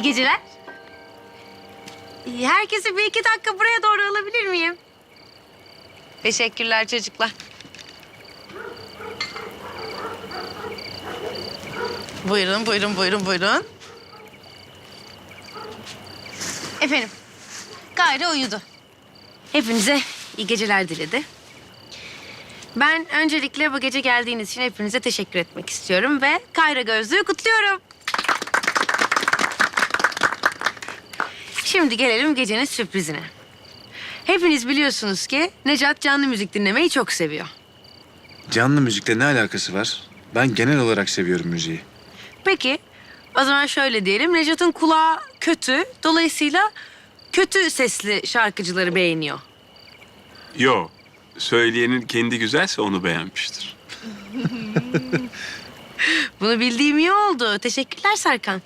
İyi geceler. Herkesi bir iki dakika buraya doğru alabilir miyim? Teşekkürler çocuklar. Buyurun, buyurun, buyurun, buyurun. Efendim, Gayri uyudu. Hepinize iyi geceler diledi. Ben öncelikle bu gece geldiğiniz için hepinize teşekkür etmek istiyorum ve Kayra Gözlüğü kutluyorum. Şimdi gelelim gecenin sürprizine. Hepiniz biliyorsunuz ki Necat canlı müzik dinlemeyi çok seviyor. Canlı müzikle ne alakası var? Ben genel olarak seviyorum müziği. Peki, o zaman şöyle diyelim. Necat'ın kulağı kötü. Dolayısıyla kötü sesli şarkıcıları beğeniyor. Yo. Söyleyenin kendi güzelse onu beğenmiştir. Bunu bildiğim iyi oldu. Teşekkürler Serkan.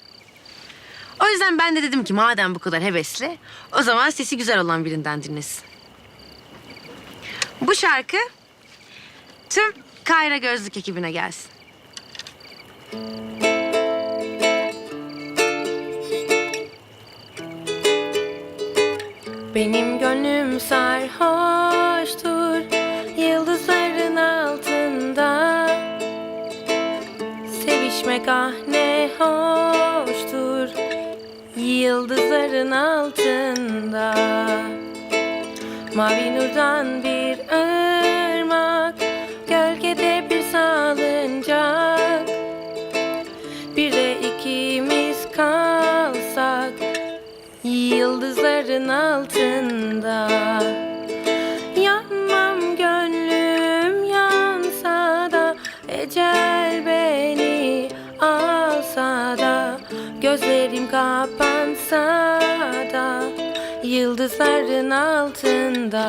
O yüzden ben de dedim ki madem bu kadar hevesli, o zaman sesi güzel olan birinden dinlesin. Bu şarkı tüm Kayra Gözlük ekibine gelsin. Benim gönlüm sarhoştur yıldızların altında. Sevişmek ah ne hoştur yıldızların altında. Mavi nurdan bir ırmak, gölgede bir salıncak. Bir de ikimiz kalsak yıldızların altında. Yanmam gönlüm yansa da ecel beni alsa da gözlerim kapansa da yıldızların altında.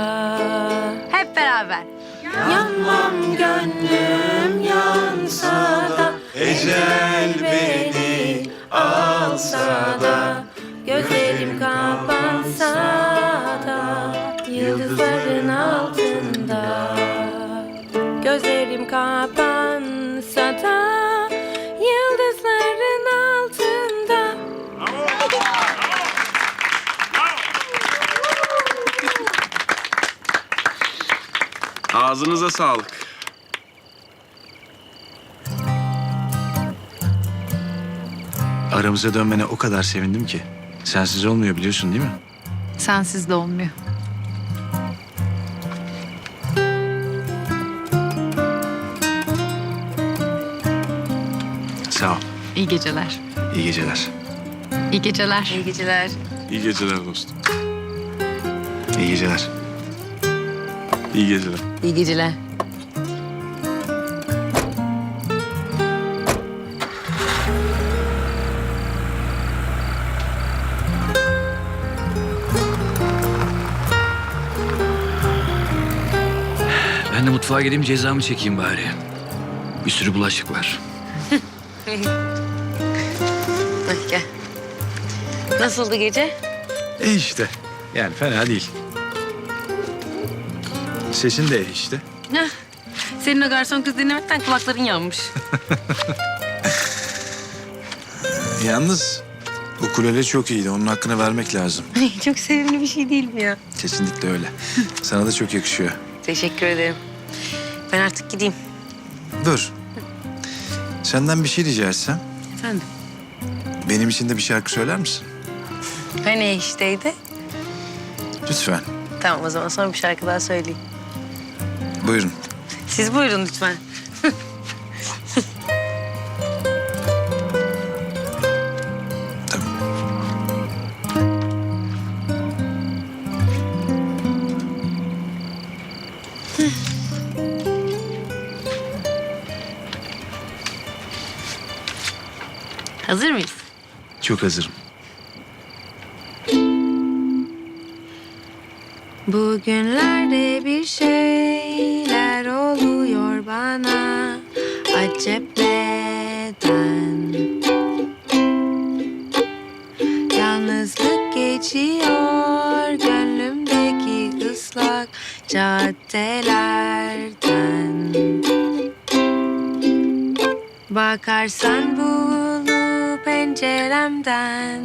Hep beraber. Yanmam gönlüm yansa da ecel beni alsa da gözlerim kapansa da yıldızların altında. Gözlerim kapansa Ağzınıza sağlık. Aramıza dönmene o kadar sevindim ki. Sensiz olmuyor biliyorsun değil mi? Sensiz de olmuyor. Sağ ol. İyi geceler. İyi geceler. İyi geceler. İyi geceler. İyi geceler dostum. İyi geceler. İyi geceler. İyi geceler. Ben de mutfağa gideyim cezamı çekeyim bari. Bir sürü bulaşık var. Gel. Nasıldı gece? E işte. Yani fena değil. Sesin de işte. Heh. Senin o garson kız dinlemekten kulakların yanmış. Yalnız ukulele çok iyiydi. Onun hakkını vermek lazım. Çok sevimli bir şey değil mi ya? Kesinlikle öyle. Sana da çok yakışıyor. Teşekkür ederim. Ben artık gideyim. Dur. Senden bir şey rica etsem. Efendim? Benim için de bir şarkı söyler misin? Hani işteydi? Lütfen. Tamam o zaman son bir şarkı daha söyleyeyim. Buyurun. Siz buyurun lütfen. Hazır mıyız? Çok hazırım. Bugünlerde bir oluyor bana acep Yalnızlık geçiyor gönlümdeki ıslak caddelerden. Bakarsan bulup penceremden.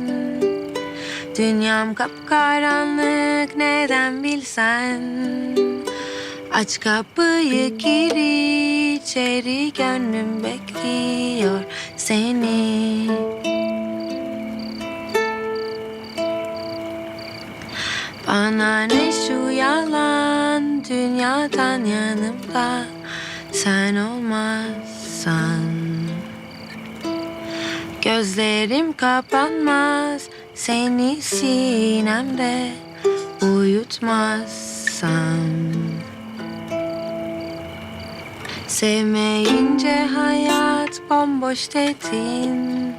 Dünyam kapkaranlık neden bilsen Aç kapıyı gir içeri gönlüm bekliyor seni. Bana ne şu yalan dünyadan yanımda sen olmazsan. Gözlerim kapanmaz seni sinemde uyutmazsam Sevmeyince hayat bomboş dedin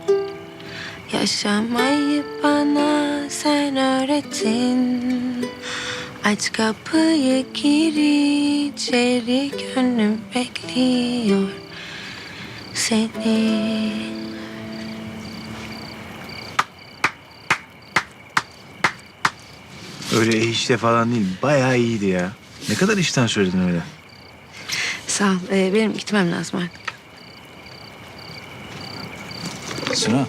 Yaşamayı bana sen öğretin Aç kapıyı gir içeri gönlüm bekliyor seni Öyle e işte falan değil. Bayağı iyiydi ya. Ne kadar işten söyledin öyle. Sağ ol. Ee, benim gitmem lazım artık. Suna.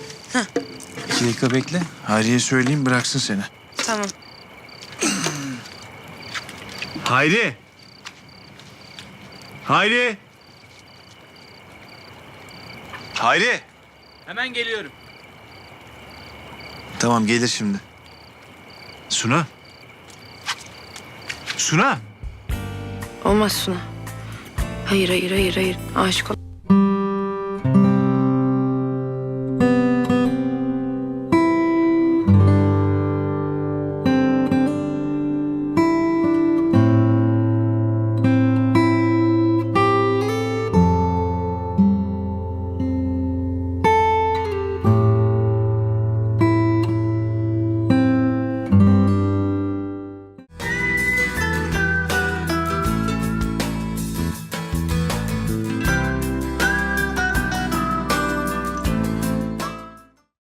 İki dakika bekle. Hayriye söyleyeyim bıraksın seni. Tamam. Hayri. Hayri. Hayri. Hemen geliyorum. Tamam gelir şimdi. Suna. Suna. Olmaz Suna. Hayır hayır hayır hayır. Aşık ol.